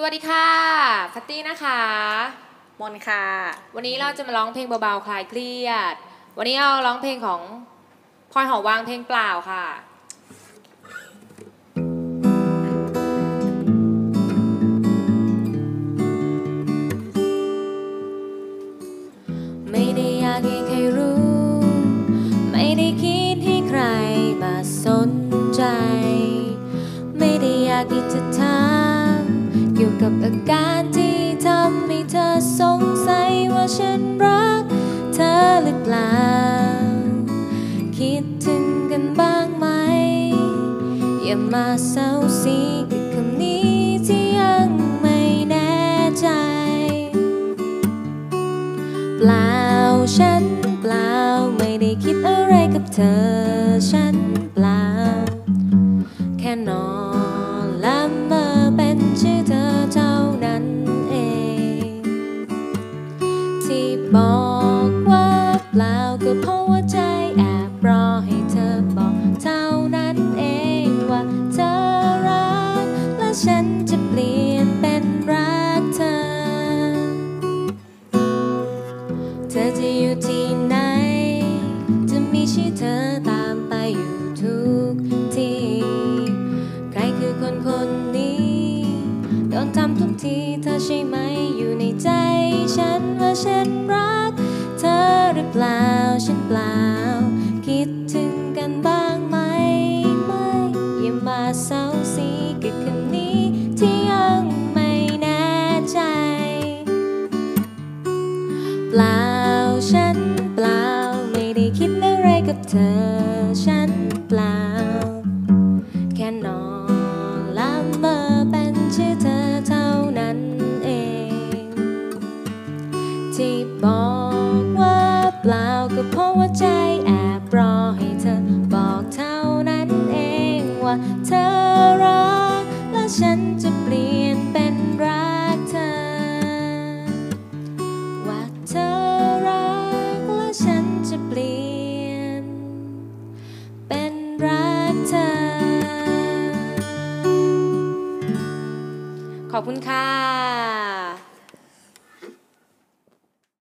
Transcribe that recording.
สวัสดีค่ะฟัตตี้นะคะ มนค่ะ วันนี้เราจะมาร้องเพลงเบาๆคลายเครียด วันนี้เราร้องเพลงของพลอยหอวางเพลงเปล่าค่ะไม่ได้อยากให้ใครรู้ ไม่ได้คิดให้ใครมาสนใจ ไม่ได้อยากที่จะถาม เกี่ยวกับอาการที่ทำให้เธอสงสัยว่าฉันรักเธอหรือเปล่า คิดถึงกันบ้างไหม อย่ามาเศร้าสีกับคำนี้ที่ยังไม่แน่ใจ เปล่าฉันเปล่าไม่ได้คิดอะไรกับเธอ ฉันเปล่า แค่นอน บอกว่าเปล่าก็เพราะว่าใจแอบรอให้เธอบอกเท่านั้นเองว่าเธอรักและฉัน ทำทุกทีเธอใช่ไหมอยู่ในใจ ฉันว่าฉันรัก เธอหรือเปล่าฉันเปล่า คิดถึงกันบ้างไหมไม่อย่ามาเศร้าสีกับคำนี้ที่ยังไม่แน่ใจ เปล่าฉันเปล่าไม่ได้คิดอะไรกับเธอ ว่าเธอรัก และฉันจะเปลี่ยนเป็นรักเธอ ว่าเธอรัก และฉันจะเปลี่ยน เป็นรักเธอ ขอบคุณค่ะ